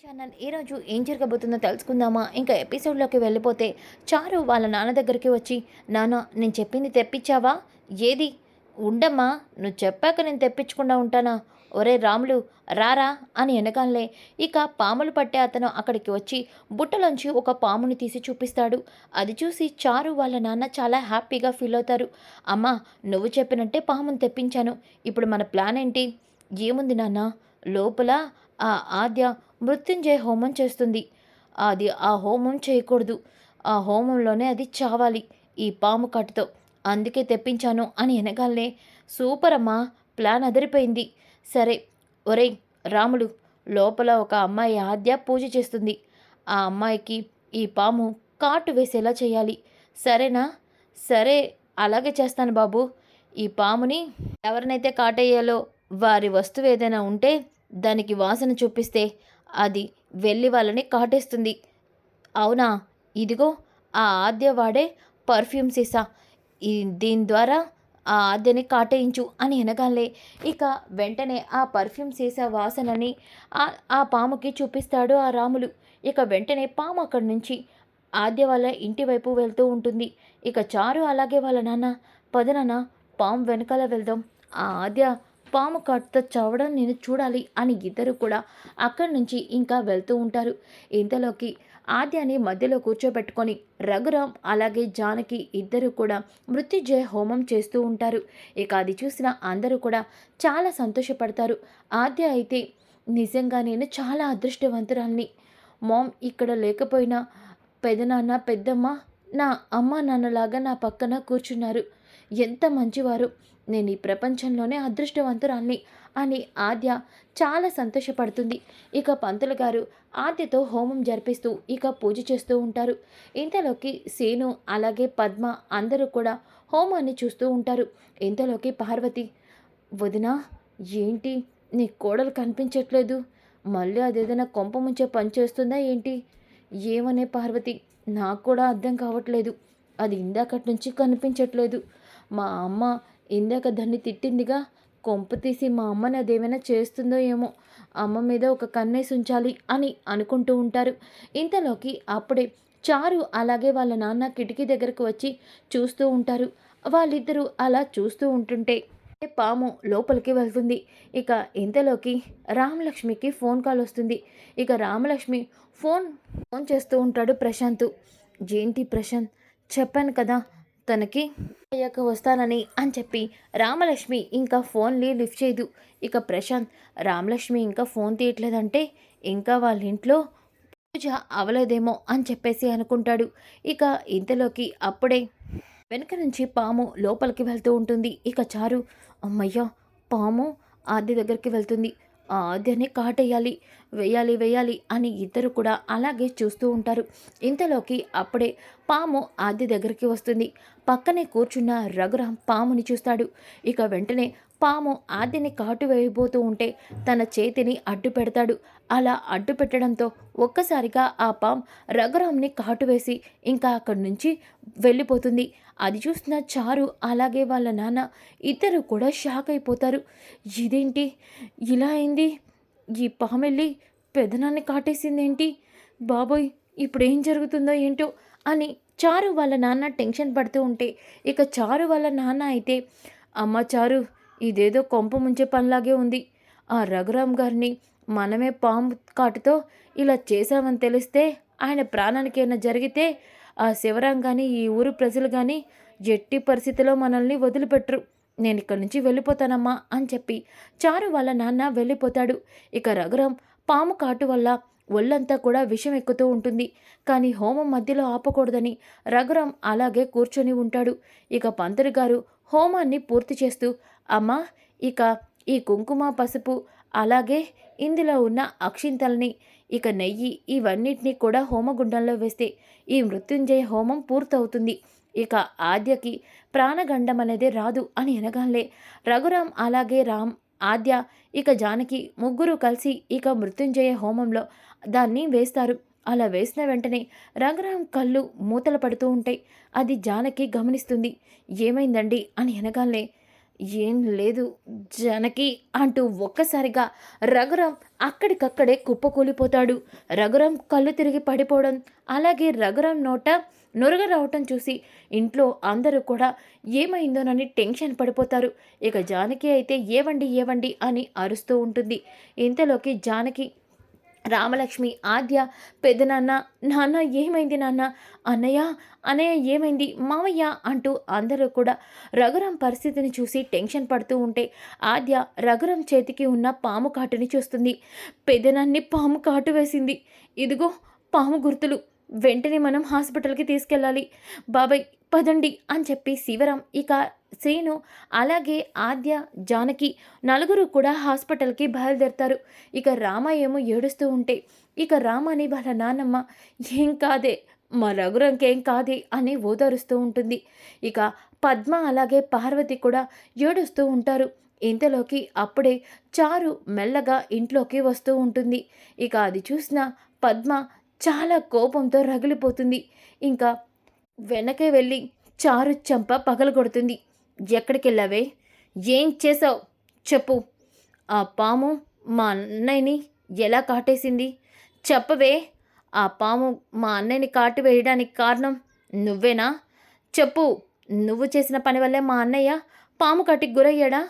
Channel ఈరోజు ఏం జరగబోతుందో తెలుసుకుందామా? ఇంకా ఎపిసోడ్లోకి వెళ్ళిపోతే చారు వాళ్ళ నాన్న దగ్గరికి వచ్చి నాన్న నేను చెప్పింది తెప్పించావా? ఏది? ఉండమ్మా నువ్వు చెప్పాక నేను తెప్పించకుండా ఉంటానా? ఒరే రాములు రారా? అని వెనకాలే ఇక పాములు పట్టే అతను అక్కడికి వచ్చి బుట్టలోంచి ఒక పాముని తీసి చూపిస్తాడు. అది చూసి చారు వాళ్ళ నాన్న చాలా హ్యాపీగా ఫీల్ అవుతారు. అమ్మా నువ్వు చెప్పినట్టే పాముని తెప్పించాను. ఇప్పుడు మన ప్లాన్ ఏంటి? ఏముంది నాన్న? లోపల ఆ ఆద్య మృత్యుంజయ హోమం చేస్తుంది. అది ఆ హోమం చేయకూడదు. ఆ హోమంలోనే అది చావాలి ఈ పాము కట్టుతో అందుకే తెప్పించాను అని వెనగాలనే సూపర్ అమ్మా! ప్లాన్ అదిరిపోయింది. సరే ఒరేయ్ రాముడు లోపల ఒక అమ్మాయి ఆద్య పూజ చేస్తుంది. ఆ అమ్మాయికి ఈ పాము కాటు వేసేలా చేయాలి. సరేనా? సరే అలాగే చేస్తాను బాబు. ఈ పాముని ఎవరినైతే కాటేయాలో వారి వస్తువు ఏదైనా ఉంటే దానికి వాసన చూపిస్తే అది వెళ్ళి వాళ్ళని కాటేస్తుంది. అవునా? ఇదిగో ఆ ఆద్య వాడే పర్ఫ్యూమ్ సీసా. దీని ద్వారా ఆ ఆద్యని కాటేయించు అని అనగానే ఇక వెంటనే ఆ పర్ఫ్యూమ్ సీసా వాసనని ఆ ఆ పాముకి చూపిస్తాడు ఆ రాములు. ఇక వెంటనే పాము అక్కడి నుంచి ఆద్య వాళ్ళ ఇంటి వైపు వెళ్తూ ఉంటుంది. ఇక చారు అలాగే వాళ్ళ నాన్న పదనాన్న పాము వెనకాల వెళ్దాం. ఆ ఆద్య పాము కాటుతో చావడం నేను చూడాలి అని ఇద్దరు కూడా అక్కడి నుంచి ఇంకా వెళ్తూ ఉంటారు. ఇంతలోకి ఆద్యాని మధ్యలో కూర్చోబెట్టుకొని రఘురామ్ అలాగే జానకి ఇద్దరు కూడా మృత్యుజయ హోమం చేస్తూ ఉంటారు. ఇక అది చూసిన అందరూ కూడా చాలా సంతోషపడతారు. ఆద్య అయితే నిజంగా నేను చాలా అదృష్టవంతురాల్ని. మామ్ ఇక్కడ లేకపోయినా పెదనాన్న పెద్దమ్మ నా అమ్మ నాన్నలాగా నా పక్కన కూర్చున్నారు. ఎంత మంచివారు. నేను ఈ ప్రపంచంలోనే అదృష్టవంతురాల్ని అని ఆద్య చాలా సంతోషపడుతుంది. ఇక పంతులు గారు ఆద్యతో హోమం జరిపిస్తూ ఇక పూజ చేస్తూ ఉంటారు. ఇంతలోకి సీను అలాగే పద్మ అందరూ కూడా హోమాన్ని చూస్తూ ఉంటారు. ఇంతలోకి పార్వతి వదినా ఏంటి? నీ కోడలు కనిపించట్లేదు. మళ్ళీ అదేదైనా కొంప ముంచే పని చేస్తుందా ఏంటి? ఏమనే పార్వతి నాకు కూడా అర్థం కావట్లేదు. అది ఇందాకటి నుంచి కనిపించట్లేదు. మా అమ్మ ఇందాక దాన్ని తిట్టిందిగా. కొంప తీసి మా అమ్మని అదేమైనా చేస్తుందో ఏమో. అమ్మ మీద ఒక కన్నేసి ఉంచాలి అని అనుకుంటూ ఉంటారు. ఇంతలోకి అప్పుడే చారు అలాగే వాళ్ళ నాన్న కిటికీ దగ్గరకు వచ్చి చూస్తూ ఉంటారు. వాళ్ళిద్దరూ అలా చూస్తూ ఉంటుంటే పాము లోపలికి వెళ్తుంది. ఇక ఇంతలోకి రామలక్ష్మికి ఫోన్ కాల్ వస్తుంది. ఇక రామలక్ష్మి ఫోన్ ఫోన్ చేస్తూ ఉంటాడు ప్రశాంత్. ఏంటి ప్రశాంత్? చెప్పాను కదా తనకి అయ్యాక వస్తానని అని చెప్పి రామలక్ష్మి ఇంకా ఫోన్లే లిఫ్ట్ చేయదు. ఇక ప్రశాంత్ రామలక్ష్మి ఇంకా ఫోన్ తీయట్లేదంటే ఇంకా వాళ్ళ ఇంట్లో పూజ అవలేదేమో అని చెప్పేసి అనుకుంటాడు. ఇక ఇంతలోకి అప్పుడే వెనక నుంచి పాము లోపలికి వెళ్తూ ఉంటుంది. ఇక చారు అమ్మయ్య పాము ఆది దగ్గరికి వెళ్తుంది. ఆ ఆద్యని కాటేయాలి వేయాలి వేయాలి అని ఇద్దరు కూడా అలాగే చూస్తూ ఉంటారు. ఇంతలోకి అప్పుడే పాము ఆది దగ్గరికి వస్తుంది. పక్కనే కూర్చున్న రఘురాం పాముని చూస్తాడు. ఇక వెంటనే పాము ఆద్యని కాటు వేయబోతూ ఉంటే తన చేతిని అడ్డు పెడతాడు. అలా అడ్డు పెట్టడంతో ఒక్కసారిగా ఆ పాము రఘురాంని కాటు వేసి ఇంకా అక్కడి నుంచి వెళ్ళిపోతుంది. అది చూసిన చారు అలాగే వాళ్ళ నాన్న ఇద్దరు కూడా షాక్ అయిపోతారు. ఇదేంటి? ఇలా అయింది. ఈ పామెళ్ళి పెదనాన్ని కాటేసిందేంటి? బాబోయ్ ఇప్పుడు ఏం జరుగుతుందో ఏంటో అని చారు వాళ్ళ నాన్న టెన్షన్ పడుతూ ఉంటే ఇక చారు వాళ్ళ నాన్న అయితే అమ్మ చారు ఇదేదో కొంప ముంచే పనిలాగే ఉంది. ఆ రఘురామ్ గారిని మనమే పాము కాటుతో ఇలా చేశామని తెలిస్తే ఆయన ప్రాణానికి ఏమైనా జరిగితే ఆ శివరాం కానీ ఈ ఊరు ప్రజలు కానీ ఎట్టి పరిస్థితిలో మనల్ని వదిలిపెట్టరు. నేను ఇక్కడి నుంచి వెళ్ళిపోతానమ్మా అని చెప్పి చారు వాళ్ళ నాన్న వెళ్ళిపోతాడు. ఇక రఘురాం పాము కాటు వల్ల ఒళ్ళంతా కూడా విషం ఎక్కుతూ ఉంటుంది. కానీ హోమం మధ్యలో ఆపకూడదని రఘురాం అలాగే కూర్చొని ఉంటాడు. ఇక పంతులు గారు హోమాన్ని పూర్తి చేస్తూ అమ్మా ఇక ఈ కుంకుమ పసుపు అలాగే ఇందులో ఉన్న అక్షింతల్ని ఇక నెయ్యి ఇవన్నిటినీ కూడా హోమగుండంలో వేస్తే ఈ మృత్యుంజయ హోమం పూర్తవుతుంది. ఇక ఆద్యకి ప్రాణగండం అనేది రాదు అని అనగానే రఘురాం అలాగే రామ్ ఆద్య ఇక జానకి ముగ్గురు కలిసి ఇక మృత్యుంజయ హోమంలో దాన్ని వేస్తారు. అలా వేసిన వెంటనే రఘురాం కళ్ళు మూతలు పడుతూ ఉంటాయి. అది జానకి గమనిస్తుంది. ఏమైందండి? అని అనగానే ఏం లేదు జనకి అంటూ ఒక్కసారిగా రఘురాం అక్కడికక్కడే కుప్పకూలిపోతాడు. రఘురాం కళ్ళు తిరిగి పడిపోవడం అలాగే రఘురాం నోట నొరగ రావటం చూసి ఇంట్లో అందరూ కూడా ఏమైందోనని టెన్షన్ పడిపోతారు. ఇక జానకి అయితే ఏవండి ఏవండి అని అరుస్తూ ఉంటుంది. ఇంతలోకి జానకి రామలక్ష్మి ఆద్య పెద్దనాన్న నాన్న ఏమైంది నాన్న? అన్నయ్య? అన్నయ్య ఏమైంది? మామయ్య అంటూ అందరూ కూడా రఘురాం పరిస్థితిని చూసి టెన్షన్ పడుతూ ఉంటే ఆద్య రఘురాం చేతికి ఉన్న పాము కాటుని చూస్తుంది. పెద్దనాన్ని పాము కాటు వేసింది. ఇదిగో పాము గుర్తులు. వెంటనే మనం హాస్పిటల్కి తీసుకెళ్ళాలి. బాబాయ్ పదండి అని చెప్పి శివరాం ఇక శ్రీను అలాగే ఆద్య జానకి నలుగురు కూడా హాస్పిటల్కి బయలుదేరతారు. ఇక రామ ఏమో ఏడుస్తూ ఉంటే ఇక రామని వాళ్ళ నాన్నమ్మ ఏం కాదే మా రఘురంకేం కాదే అని ఓదారుస్తూ ఉంటుంది. ఇక పద్మ అలాగే పార్వతి కూడా ఏడుస్తూ ఉంటారు. ఇంతలోకి అప్పుడే చారు మెల్లగా ఇంట్లోకి వస్తూ ఉంటుంది. ఇక అది చూసిన పద్మ చాలా కోపంతో రగిలిపోతుంది. ఇంకా వెనకే వెళ్ళి చారు చంప పగలగొడుతుంది. ఎక్కడికెళ్ళావే? ఏం చేసావు చెప్పు. ఆ పాము మా అన్నయ్యని ఎలా కాటేసింది? చెప్పవే. ఆ పాము మా అన్నయ్యని కాటు వేయడానికి కారణం నువ్వేనా? చెప్పు. నువ్వు చేసిన పని వల్లే మా అన్నయ్య పాము కట్టికి గురయ్యాడా?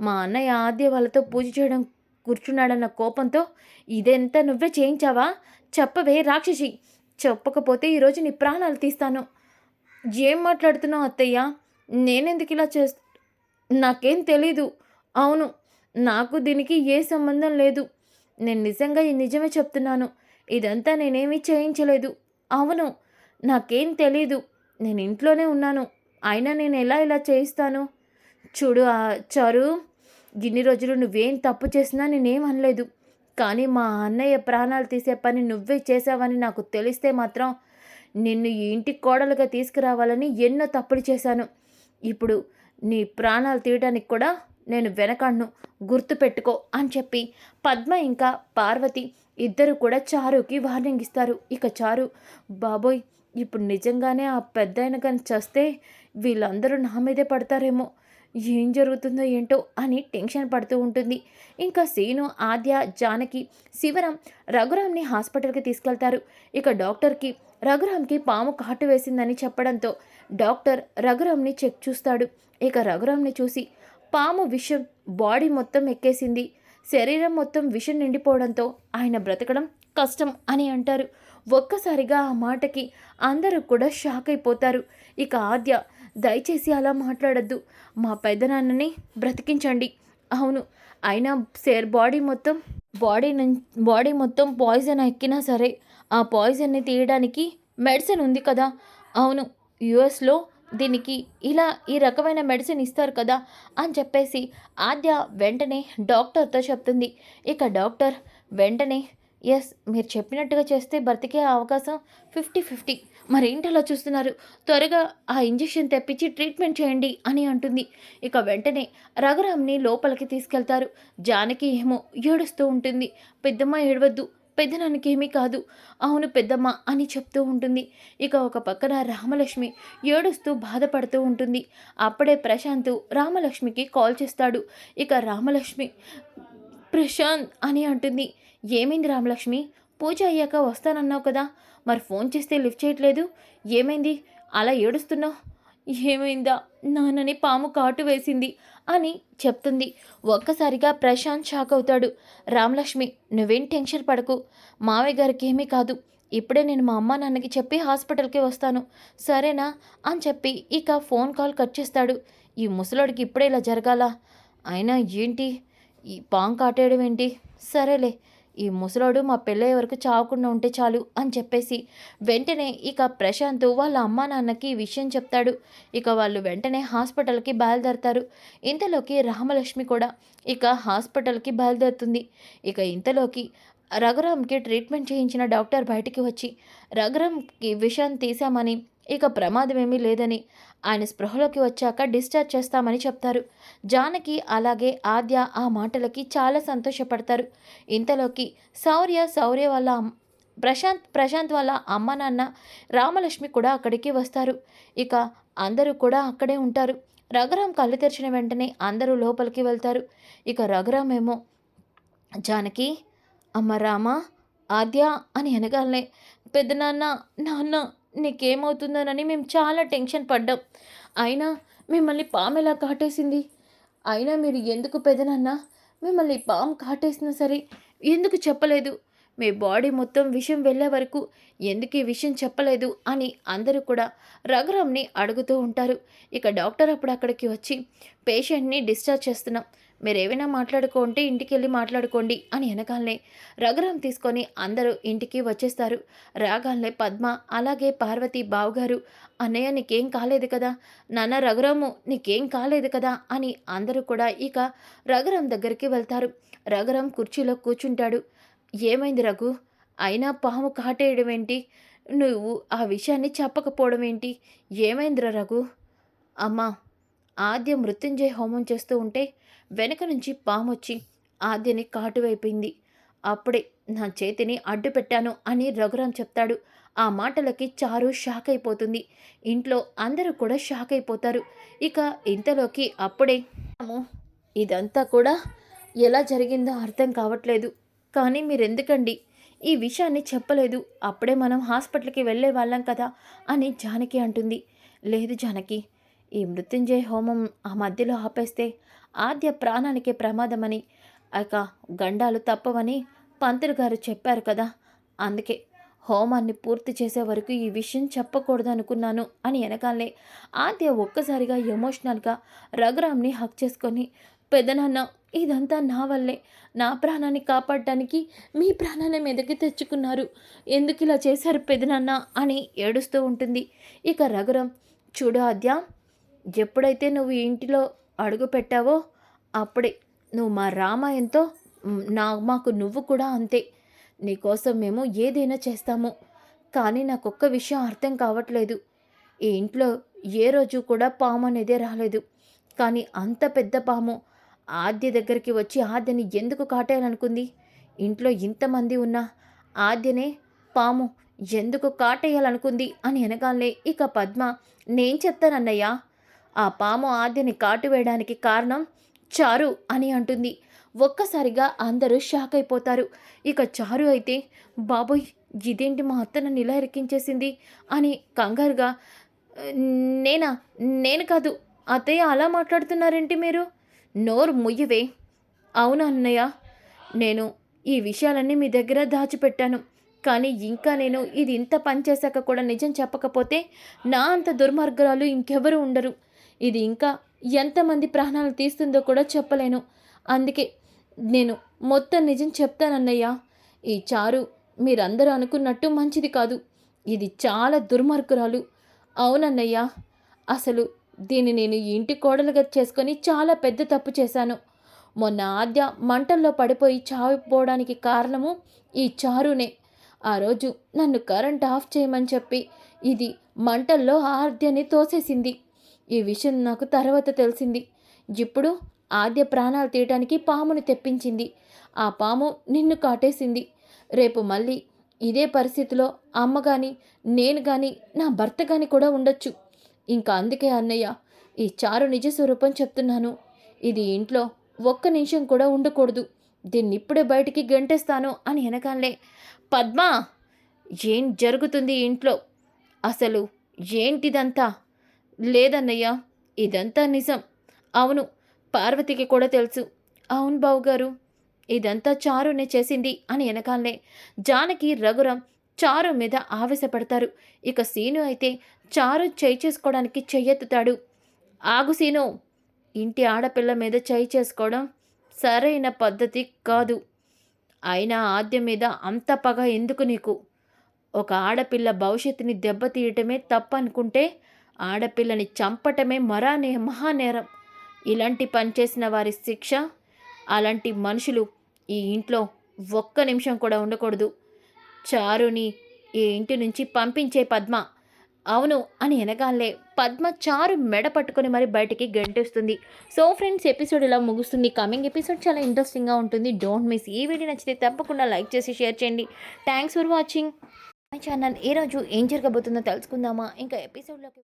మా అన్నయ్య ఆద్య వాళ్ళతో పూజ చేయడం కూర్చున్నాడన్న కోపంతో ఇదెంత నువ్వే చేయించావా? చెప్పవే రాక్షసి. చెప్పకపోతే ఈరోజు నీ ప్రాణాలు తీస్తాను. ఏం మాట్లాడుతున్నావు అత్తయ్య? నేనెందుకు ఇలా చేస్తా? నాకేం తెలీదు. అవును నాకు దీనికి ఏ సంబంధం లేదు. నేను నిజంగా ఈ నిజమే చెప్తున్నాను. ఇదంతా నేనేమీ చేయించలేదు. అవును నాకేం తెలీదు. నేను ఇంట్లోనే ఉన్నాను. అయినా నేను ఎలా ఇలా చేయిస్తాను? చూడు ఆ చారు ఇన్ని రోజులు నువ్వేం తప్పు చేసినా నేనేం అనలేదు. కానీ మా అన్నయ్య ప్రాణాలు తీసే పని నువ్వే చేసావని నాకు తెలిస్తే మాత్రం నిన్ను ఈ ఇంటికి కోడలుగా తీసుకురావాలని ఎన్నో తప్పులు చేశాను. ఇప్పుడు నీ ప్రాణాలు తీయడానికి కూడా నేను వెనకాడ్ను. గుర్తుపెట్టుకో అని చెప్పి పద్మ ఇంకా పార్వతి ఇద్దరు కూడా చారుకి వార్నింగ్ ఇస్తారు. ఇక చారు బాబోయ్ ఇప్పుడు నిజంగానే ఆ పెద్ద కానీ చస్తే వీళ్ళందరూ నా మీదే పడతారేమో. ఏం జరుగుతుందో ఏంటో అని టెన్షన్ పడుతూ ఉంటుంది. ఇంకా సీను ఆద్య జానకి శివరాం రఘురామ్ని హాస్పిటల్కి తీసుకెళ్తారు. ఇక డాక్టర్కి రఘురామ్కి పాము కాటు వేసిందని చెప్పడంతో డాక్టర్ రఘురామ్ని చెక్ చూస్తాడు. ఇక రఘురామ్ని చూసి పాము విషం బాడీ మొత్తం ఎక్కేసింది. శరీరం మొత్తం విషం నిండిపోవడంతో ఆయన బ్రతకడం కష్టం అని అంటారు. ఒక్కసారిగా ఆ మాటకి అందరూ కూడా షాక్ అయిపోతారు. ఇక ఆద్య దయచేసి అలా మాట్లాడద్దు. మా పెద్దనాన్నని బ్రతికించండి. అవును అయినా సేర్ బాడీ మొత్తం బాడీ బాడీ మొత్తం పాయిజన్ ఎక్కినా సరే ఆ పాయిజన్ని తీయడానికి మెడిసిన్ ఉంది కదా. అవును యుఎస్లో దీనికి ఇలా ఈ రకమైన మెడిసిన్ ఇస్తారు కదా అని చెప్పేసి ఆద్య వెంటనే డాక్టర్తో చెప్తుంది. ఇక డాక్టర్ వెంటనే ఎస్ మీరు చెప్పినట్టుగా చేస్తే బ్రతికే అవకాశం ఫిఫ్టీ ఫిఫ్టీ మరేంటి అలా చూస్తున్నారు? త్వరగా ఆ ఇంజెక్షన్ తెప్పించి ట్రీట్మెంట్ చేయండి అని అంటుంది. ఇక వెంటనే రఘురామ్ని లోపలికి తీసుకెళ్తారు. జానకి ఏమో ఏడుస్తూ ఉంటుంది. పెద్దమ్మ ఏడవద్దు. పెద్దనానికి ఏమీ కాదు. అవును పెద్దమ్మ అని చెప్తూ ఉంటుంది. ఇక ఒక పక్కన రామలక్ష్మి ఏడుస్తూ బాధపడుతూ ఉంటుంది. అప్పుడే ప్రశాంత్ రామలక్ష్మికి కాల్ చేస్తాడు. ఇక రామలక్ష్మి ప్రశాంత్ అని అంటుంది. ఏమైంది రామలక్ష్మి? పూజ అయ్యాక వస్తానన్నావు కదా? మరి ఫోన్ చేస్తే లిఫ్ట్ చేయట్లేదు. ఏమైంది? అలా ఏడుస్తున్నావు? ఏమైందా? నాన్నని పాము కాటు వేసింది అని చెప్తుంది. ఒక్కసారిగా ప్రశాంత్ షాక్ అవుతాడు. రామలక్ష్మి నువ్వేం టెన్షన్ పడకు. మావయ్య గారికి ఏమీ కాదు. ఇప్పుడే నేను మా అమ్మ నాన్నకి చెప్పి హాస్పిటల్కి వస్తాను. సరేనా? అని చెప్పి ఇక ఫోన్ కాల్ కట్ చేస్తాడు. ఈ ముసలోడికి ఇప్పుడే ఇలా జరగాల? అయినా ఏంటి? ఈ పాము కాటేయడం ఏంటి? సరేలే. ఈ ముసలోడు మా పెళ్ళయ్య వరకు చావకుండా ఉంటే చాలు అని చెప్పేసి వెంటనే ఇక ప్రశాంత్ వాళ్ళ అమ్మా నాన్నకి ఈ విషయం చెప్తాడు. ఇక వాళ్ళు వెంటనే హాస్పిటల్కి బయలుదేరతారు. ఇంతలోకి రామలక్ష్మి కూడా ఇక హాస్పిటల్కి బయలుదేరుతుంది. ఇక ఇంతలోకి రఘురామ్కి ట్రీట్మెంట్ చేయించిన డాక్టర్ బయటికి వచ్చి రఘురామ్కి విషయం తీశామని ఇక ప్రమాదమేమీ లేదని ఆయన స్పృహలోకి వచ్చాక డిశ్చార్జ్ చేస్తామని చెప్తారు. జానకి అలాగే ఆద్య ఆ మాటలకి చాలా సంతోషపడతారు. ఇంతలోకి శౌర్య శౌర్య వాళ్ళ ప్రశాంత్ ప్రశాంత్ వాళ్ళ అమ్మ నాన్న రామలక్ష్మి కూడా అక్కడికి వస్తారు. ఇక అందరూ కూడా అక్కడే ఉంటారు. రఘురాం కళ్ళు తెరిచిన వెంటనే అందరూ లోపలికి వెళ్తారు. ఇక రఘురాం ఏమో జానకి అమ్మ రామ ఆద్య అని అనగానే పెద్దనాన్న నాన్న నీకేమవుతుందోనని మేము చాలా టెన్షన్ పడ్డాం. అయినా మిమ్మల్ని పాము ఎలా కాటేసింది? అయినా మీరు ఎందుకు పెదనాన్న? మిమ్మల్ని పాము కాటేసినా సరే ఎందుకు చెప్పలేదు? మీ బాడీ మొత్తం విషయం వెళ్ళే వరకు ఎందుకు ఈ విషయం చెప్పలేదు అని అందరూ కూడా రఘురామ్ని అడుగుతూ ఉంటారు. ఇక డాక్టర్ అప్పుడు అక్కడికి వచ్చి పేషెంట్ని డిశ్చార్జ్ చేస్తున్నాం. మీరు ఏమైనా మాట్లాడుకుంటే ఇంటికి వెళ్ళి మాట్లాడుకోండి అని వెనకాలనే రఘురామ్ తీసుకొని అందరూ ఇంటికి వచ్చేస్తారు. రాగాలనే పద్మ అలాగే పార్వతి బావగారు అన్నయ్య నీకేం కాలేదు కదా? నాన్న రఘురాము నీకేం కాలేదు కదా? అని అందరూ కూడా ఇక రఘురామ్ దగ్గరికి వెళ్తారు. రఘురామ్ కుర్చీలో కూర్చుంటాడు. ఏమైంది రఘు? అయినా పాము కాటేయడం ఏంటి? నువ్వు ఆ విషయాన్ని చెప్పకపోవడం ఏంటి? ఏమైందిరా రఘు? అమ్మా ఆద్య మృత్యుంజయ హోమం చేస్తూ ఉంటే వెనక నుంచి పాము వచ్చి ఆద్యని కాటువైపోయింది. అప్పుడే నా చేతిని అడ్డు పెట్టాను అని రఘురాం చెప్తాడు. ఆ మాటలకి చారు షాక్ అయిపోతుంది. ఇంట్లో అందరూ కూడా షాక్ అయిపోతారు. ఇక ఇంతలోకి అప్పుడే ఇదంతా కూడా ఎలా జరిగిందో అర్థం కావట్లేదు. కానీ మీరెందుకండి? ఈ విషయాన్ని చెప్పలేదు. అప్పుడే మనం హాస్పిటల్కి వెళ్ళే వాళ్ళం కదా అని జానకి అంటుంది. లేదు జానకి ఈ మృత్యుంజయ హోమం ఆ మధ్యలో ఆపేస్తే ఆద్య ప్రాణానికి ప్రమాదమని ఇక గండాలు తప్పవని పంతులు గారు చెప్పారు కదా. అందుకే హోమాన్ని పూర్తి చేసే వరకు ఈ విషయం చెప్పకూడదు అనుకున్నాను అని వెనకాలే ఆద్య ఒక్కసారిగా ఎమోషనల్గా రఘురామ్ని హక్ చేసుకొని పెదనాన్న ఇదంతా నా వల్లే. నా ప్రాణాన్ని కాపాడటానికి మీ ప్రాణాన్ని మీదకి తెచ్చుకున్నారు. ఎందుకు ఇలా చేశారు పెదనాన్న అని ఏడుస్తూ ఉంటుంది. ఇక రఘురం చూడు ఆద్య ఎప్పుడైతే నువ్వు ఈ ఇంటిలో అడుగు పెట్టావో అప్పుడే నువ్వు మా రామాయణంతో నా మాకు నువ్వు కూడా అంతే. నీకోసం మేము ఏదైనా చేస్తాము. కానీ నాకు ఒక్క విషయం అర్థం కావట్లేదు. ఈ ఇంట్లో ఏ రోజు కూడా పాము అనేదే రాలేదు. కానీ అంత పెద్ద పాము. ఆద్య దగ్గరికి వచ్చి ఆద్యని ఎందుకు కాటేయాలనుకుంది? ఇంట్లో ఇంతమంది ఉన్నా ఆద్యనే పాము ఎందుకు కాటేయాలనుకుంది అని వెనకాలే ఇక పద్మ నేను చెప్తానన్నయ్యా ఆ పాము ఆద్యని కాటు వేయడానికి కారణం చారు అని అంటుంది. ఒక్కసారిగా అందరూ షాక్ అయిపోతారు. ఇక చారు అయితే బాబోయ్ ఇదేంటి మా అత్త నన్ను ఇలా ఇరికించేసింది? అని కంగారుగా నేనా? నేను కాదు. అత్తయ్య అలా మాట్లాడుతున్నారేంటి మీరు? నోరు ముయ్యవే. అవును అన్నయ్య? నేను ఈ విషయాలన్నీ మీ దగ్గర దాచిపెట్టాను. కానీ ఇంకా నేను ఇది ఇంత పని చేశాక కూడా నిజం చెప్పకపోతే నా అంత దుర్మార్గాలు ఇంకెవరూ ఉండరు. ఇది ఇంకా ఎంతమంది ప్రాణాలు తీస్తుందో కూడా చెప్పలేను. అందుకే నేను మొత్తం నిజం చెప్తానన్నయ్యా. ఈ చారు మీరందరూ అనుకున్నట్టు మంచిది కాదు. ఇది చాలా దుర్మార్గురాలు. అవునన్నయ్యా అసలు దీన్ని నేను ఇంటి కోడలుగా చేసుకొని చాలా పెద్ద తప్పు చేశాను. మొన్న ఆద్య మంటల్లో పడిపోయి చావిపోవడానికి కారణము ఈ చారునే. ఆ రోజు నన్ను కరెంట్ ఆఫ్ చేయమని చెప్పి ఇది మంటల్లో ఆద్యని తోసేసింది. ఈ విషయం నాకు తర్వాత తెలిసింది. ఇప్పుడు ఆద్య ప్రాణాలు తీయటానికి పామును తెప్పించింది. ఆ పాము నిన్ను కాటేసింది. రేపు మళ్ళీ ఇదే పరిస్థితిలో అమ్మ కానీ నేను కానీ నా భర్త కానీ కూడా ఉండొచ్చు. ఇంకా అందుకే అన్నయ్య ఈ చారు నిజ స్వరూపం చెప్తున్నాను. ఇది ఇంట్లో ఒక్క నిమిషం కూడా ఉండకూడదు. దీన్ని ఇప్పుడే బయటికి గంటేస్తాను అని వెనకాలే పద్మా! ఏం జరుగుతుంది ఇంట్లో? అసలు ఏంటిదంతా? లేదన్నయ్య ఇదంతా నిజం. అవును పార్వతికి కూడా తెలుసు. అవును బావుగారు ఇదంతా చారునే చేసింది అని వెనకాలనే జానకి రఘురం చారు మీద ఆవేశపడతారు. ఇక సీను అయితే చారు చేయి చేసుకోవడానికి చెయ్యెత్తుతాడు. ఆగు సీను ఇంటి ఆడపిల్ల మీద చేయి చేసుకోవడం సరైన పద్ధతి కాదు. అయినా ఆద్యం మీద అంత పగ ఎందుకు నీకు? ఒక ఆడపిల్ల భవిష్యత్తుని దెబ్బతీయటమే తప్పనుకుంటే ఆడపిల్లని చంపటమే మరానే మహానేరం. ఇలాంటి పని చేసిన వారి శిక్ష అలాంటి మనుషులు ఈ ఇంట్లో ఒక్క నిమిషం కూడా ఉండకూడదు. చారుని ఈ ఇంటి నుంచి పంపించే పద్మ. అవును అని ఎనగాలే. పద్మ చారు మెడ పట్టుకొని మరి బయటికి గంటేస్తుంది. సో ఫ్రెండ్స్ ఎపిసోడ్ ఇలా ముగుస్తుంది. కమింగ్ ఎపిసోడ్ చాలా ఇంట్రెస్టింగ్గా ఉంటుంది. Don't miss. ఈ వీడియో నచ్చితే తప్పకుండా లైక్ చేసి షేర్ చేయండి. Thanks for watching. My channel. ఈరోజు ఏం జరగబోతుందో తెలుసుకుందామా? ఇంకా ఎపిసోడ్లోకి